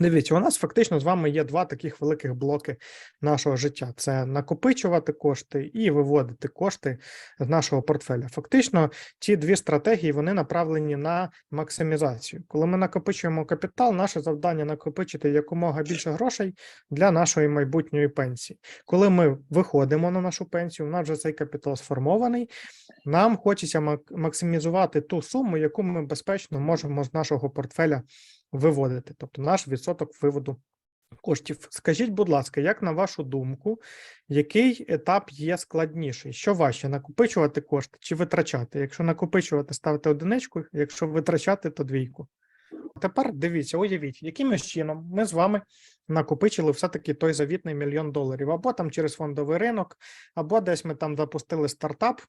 Дивіться, у нас фактично з вами є два таких великих блоки нашого життя: це накопичувати кошти і виводити кошти з нашого портфеля. Фактично, ці дві стратегії вони направлені на максимізацію. Коли ми накопичуємо капітал, наше завдання накопичити якомога більше грошей для нашої майбутньої пенсії. Коли ми виходимо на нашу пенсію, у нас вже цей капітал сформований. Нам хочеться максимізувати ту суму, яку ми безпечно можемо з нашого портфеля виводити, тобто наш відсоток виводу коштів. Скажіть, будь ласка, як на вашу думку, який етап є складніший? Що важче накопичувати кошти чи витрачати? Якщо накопичувати, ставте одиничку, якщо витрачати, то двійку. Тепер дивіться, уявіть, яким чином ми з вами накопичили все-таки той завітний мільйон доларів, або там через фондовий ринок, або десь ми там запустили стартап,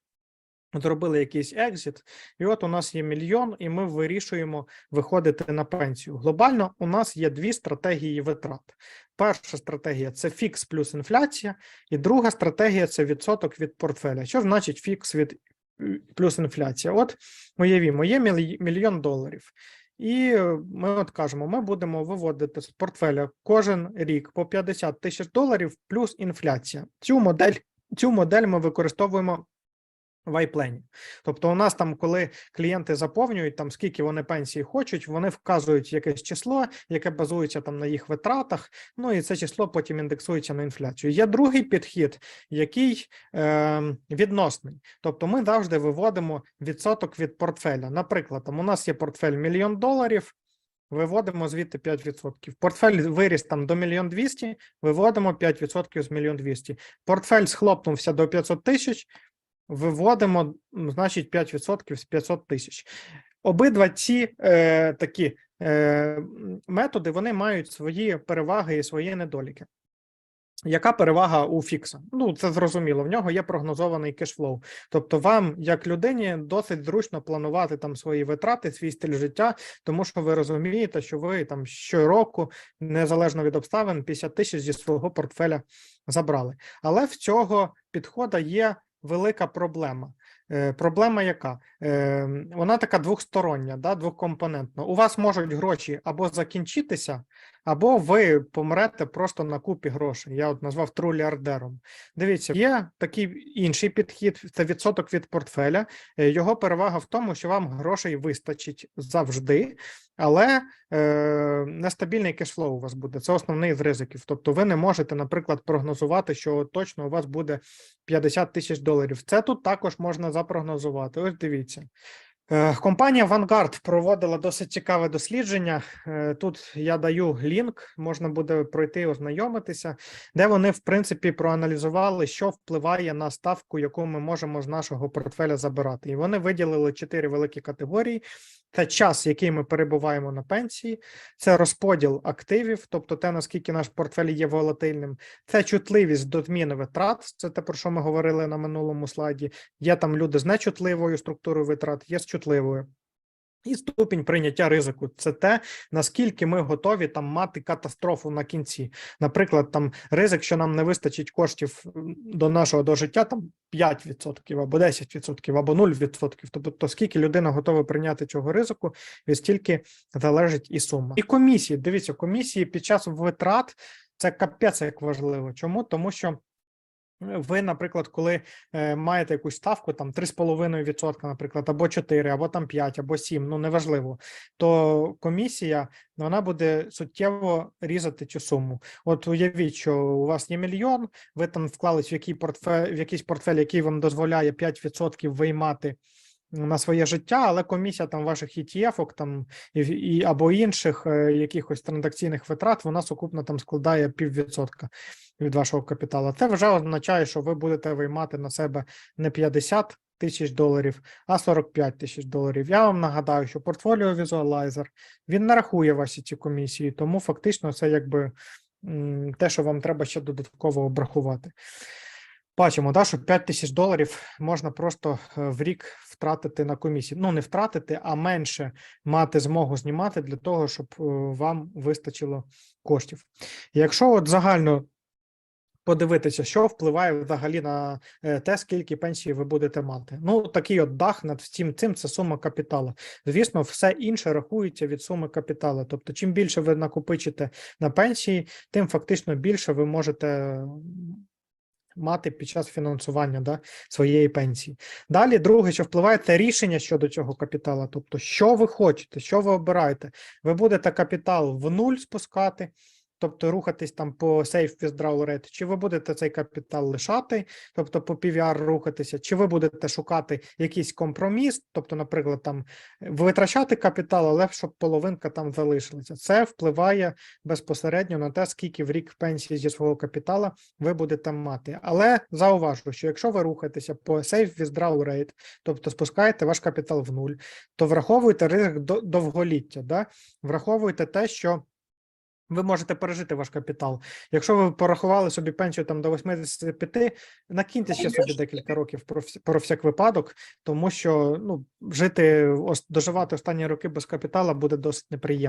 зробили якийсь екзит, і от у нас є мільйон, і ми вирішуємо виходити на пенсію. Глобально у нас є дві стратегії витрат. Перша стратегія це фікс плюс інфляція, і друга стратегія це відсоток від портфеля. Що значить фікс від е, плюс інфляція? От уявімо, є мільйон доларів. І е, ми от кажемо, ми будемо виводити з портфеля кожен рік по 50 тисяч доларів плюс інфляція. Цю модель, цю модель ми використовуємо в iPlan. Тобто, у нас там, коли клієнти заповнюють там скільки вони пенсії хочуть, вони вказують якесь число, яке базується там на їх витратах. Ну і це число потім індексується на інфляцію. Є другий підхід, який е, відносний. Тобто, ми завжди виводимо відсоток від портфеля. Наприклад, там у нас є портфель мільйон доларів. Виводимо звідти 5%. Портфель виріс там до мільйон двісті, виводимо 5% з мільйон двісті. Портфель схлопнувся до 500 тисяч, виводимо, значить, 5% з 500 тисяч. Обидва ці е, такі е, методи вони мають свої переваги і свої недоліки. Яка перевага у фікса? Ну, це зрозуміло. В нього є прогнозований кешфлоу. Тобто, вам, як людині, досить зручно планувати там свої витрати, свій стиль життя, тому що ви розумієте, що ви там щороку, незалежно від обставин, 50 тисяч зі свого портфеля забрали. Але в цього підхода є велика проблема. Е, проблема яка? Е, вона така двохстороння, да, двокомпонентна. У вас можуть гроші або закінчитися, або ви помрете просто на купі грошей. Я от назвав труліардером. Дивіться, є такий інший підхід: це відсоток від портфеля. Е, Його перевага в тому, що вам грошей вистачить завжди, але е, нестабільний кешфлоу у вас буде. Це основний з ризиків. Тобто, ви не можете, наприклад, прогнозувати, що точно у вас буде 50 тисяч доларів. Це тут також можна запрогнозувати. Ось дивіться. Е, Компанія Vanguard проводила досить цікаве дослідження. Е, Тут я даю лінк, можна буде пройти ознайомитися, де вони, в принципі, проаналізували, що впливає на ставку, яку ми можемо з нашого портфеля забирати. І вони виділили чотири великі категорії: це час, який ми перебуваємо на пенсії, це розподіл активів, тобто те, наскільки наш портфель є волатильним, це чутливість до зміни витрат. Це те, про що ми говорили на минулому слайді. Є там люди з нечутливою структурою витрат, є з чутливою. І ступінь прийняття ризику це те, наскільки ми готові там мати катастрофу на кінці. Наприклад, там ризик, що нам не вистачить коштів до нашого до життя, там 5% або 10% або 0%. Тобто, скільки людина готова прийняти цього ризику, від стільки залежить і сума. І комісії. Дивіться, комісії під час витрат це капець як важливо. Чому? Тому що. Ви, наприклад, коли е, маєте якусь ставку, там 3,5%, наприклад, або 4, або там 5, або 7, ну неважливо, то комісія вона буде суттєво різати цю суму. От уявіть, що у вас є мільйон, ви там вклались в який портфель, в якийсь портфель, який вам дозволяє 5% виймати на своє життя, але комісія там ваших ETF-ок там і, і або інших е, якихось транзакційних витрат, вона сукупно там складає піввідсотка від вашого капіталу. Це вже означає, що ви будете виймати на себе не 50 тисяч доларів, а 45 тисяч доларів. Я вам нагадаю, що портфоліо візуалайзер він не ваші ці комісії, тому фактично це якби те, що вам треба ще додатково обрахувати. Бачимо, да, що 5 тисяч доларів можна просто е, в рік втратити на комісії. Ну, не втратити, а менше мати змогу знімати для того, щоб е, вам вистачило коштів. Якщо от загально подивитися, що впливає взагалі на е, те, скільки пенсії ви будете мати. Ну, такий от дах над всім цим це сума капіталу. Звісно, все інше рахується від суми капіталу. Тобто, чим більше ви накопичите на пенсії, тим фактично більше ви можете мати під час фінансування да, своєї пенсії. Далі, друге, що впливає, це рішення щодо цього капіталу. Тобто, що ви хочете, що ви обираєте. Ви будете капітал в нуль спускати, тобто рухатись там по safe withdrawal rate, чи ви будете цей капітал лишати, тобто по PVR рухатися, чи ви будете шукати якийсь компроміс, тобто, наприклад, там витрачати капітал, але щоб половинка там залишилася. Це впливає безпосередньо на те, скільки в рік пенсії зі свого капітала ви будете мати. Але зауважу, що якщо ви рухаєтеся по safe withdrawal rate, тобто спускаєте ваш капітал в нуль, то враховуйте ризик до- довголіття, да? враховуйте те, що ви можете пережити ваш капітал. Якщо ви порахували собі пенсію там до 85, накиньте ще собі декілька років про, про всяк випадок, тому що ну, жити, доживати останні роки без капітала буде досить неприємно.